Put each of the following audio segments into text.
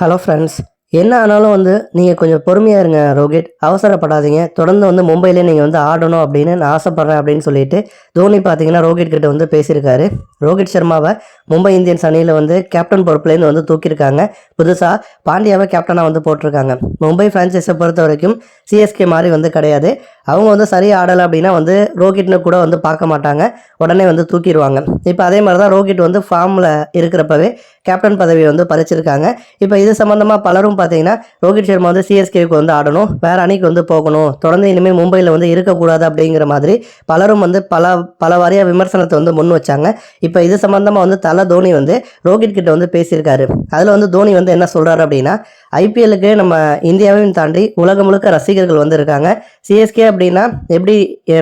Hello friends என்ன ஆனாலும் வந்து நீங்கள் கொஞ்சம் பொறுமையாக இருங்க ரோஹித் அவசரப்படாதீங்க. தொடர்ந்து வந்து மும்பையிலே நீங்கள் வந்து ஆடணும் அப்படின்னு நான் ஆசைப்பட்றேன் அப்படின்னு சொல்லிட்டு தோனி பார்த்தீங்கன்னா ரோஹித் கிட்ட வந்து பேசியிருக்காரு. ரோஹித் சர்மாவை மும்பை இந்தியன்ஸ் அணியில் வந்து கேப்டன் பொறுப்புலேருந்து வந்து தூக்கியிருக்காங்க. புதுசாக பாண்டியாவை கேப்டனாக வந்து போட்டிருக்காங்க. மும்பை ஃப்ரான்ச்சைஸை பொறுத்த வரைக்கும் சிஎஸ்கே மாதிரி வந்து கிடையாது. அவங்க வந்து சரியாக ஆடலை அப்படின்னா வந்து ரோஹிட்னு கூட வந்து பார்க்க மாட்டாங்க. உடனே வந்து தூக்கிடுவாங்க. இப்போ அதே மாதிரி தான் ரோஹித் வந்து ஃபார்மில் இருக்கிறப்பவே கேப்டன் பதவியை வந்து பறிச்சிருக்காங்க. இப்போ இது சம்மந்தமாக பலரும் பார்த்தீங்கன்னா ரோஹித் சர்மா வந்து சிஎஸ்கேவுக்கு வந்து ஆடணும். வேற அணிக்கு வந்து போகணும். தொடர்ந்து இனிமேல் மும்பையில் வந்து இருக்கக்கூடாது அப்படிங்கிற மாதிரி பலரும் வந்து பல பல வாரியாக விமர்சனத்தை வந்து முன் வச்சாங்க. இப்போ இது சம்மந்தமாக வந்து தலை தோனி வந்து ரோஹித் கிட்ட வந்து பேசியிருக்காரு. அதில் வந்து தோனி வந்து என்ன சொல்கிறாரு அப்படின்னா ஐபிஎல்லுக்கு நம்ம இந்தியாவையும் தாண்டி உலகம் முழுக்க ரசிகர்கள் வந்து இருக்காங்க. சிஎஸ்கே அப்படின்னா எப்படி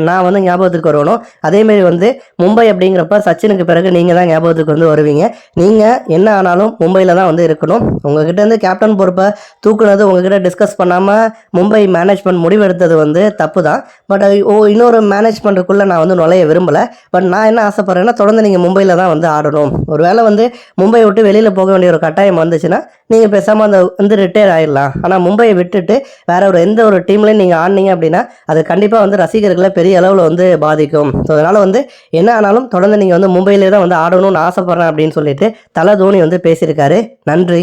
நான் வந்து ஞாபகத்துக்கு வரணும் அதேமாரி வந்து மும்பை அப்படிங்கிறப்ப சச்சினுக்கு பிறகு நீங்கள் தான் ஞாபகத்துக்கு வந்து வருவீங்க. நீங்கள் என்ன ஆனாலும் மும்பையில் தான் வந்து இருக்கணும். உங்ககிட்ட இருந்து கேப்டன் பொறுப்பை தூக்குனது உங்ககிட்ட டிஸ்கஸ் பண்ணாமல் மும்பை மேனேஜ்மெண்ட் முடிவெடுத்தது வந்து தப்பு தான். பட் ஓ இன்னொரு மேனேஜ்மெண்ட்டுக்குள்ளே நான் வந்து நுழைய விரும்பலை. பட் நான் என்ன ஆசைப்பட்றேன்னா தொடர்ந்து நீங்கள் மும்பையில் தான் வந்து ஆடணும். ஒருவேளை வந்து மும்பை விட்டு வெளியில் போக வேண்டிய ஒரு கட்டாயம் வந்துச்சுன்னா நீங்கள் பேசாமல் அந்த வந்து ரிட்டையர் ஆயிடலாம். ஆனால் மும்பையை விட்டுட்டு வேற ஒரு எந்த ஒரு டீம்லையும் நீங்கள் ஆடினீங்க அப்படின்னா அது அது கண்டிப்பாக வந்து ரசிகர்களை பெரிய அளவில் வந்து பாதிக்கும். ஸோ அதனால் வந்து என்ன ஆனாலும் தொடர்ந்து நீங்கள் வந்து மும்பையிலே தான் வந்து ஆடணும்னு ஆசைப்பட்றேன் அப்படின்னு சொல்லிட்டு தலை தோனி வந்து பேசியிருக்காரு. நன்றி.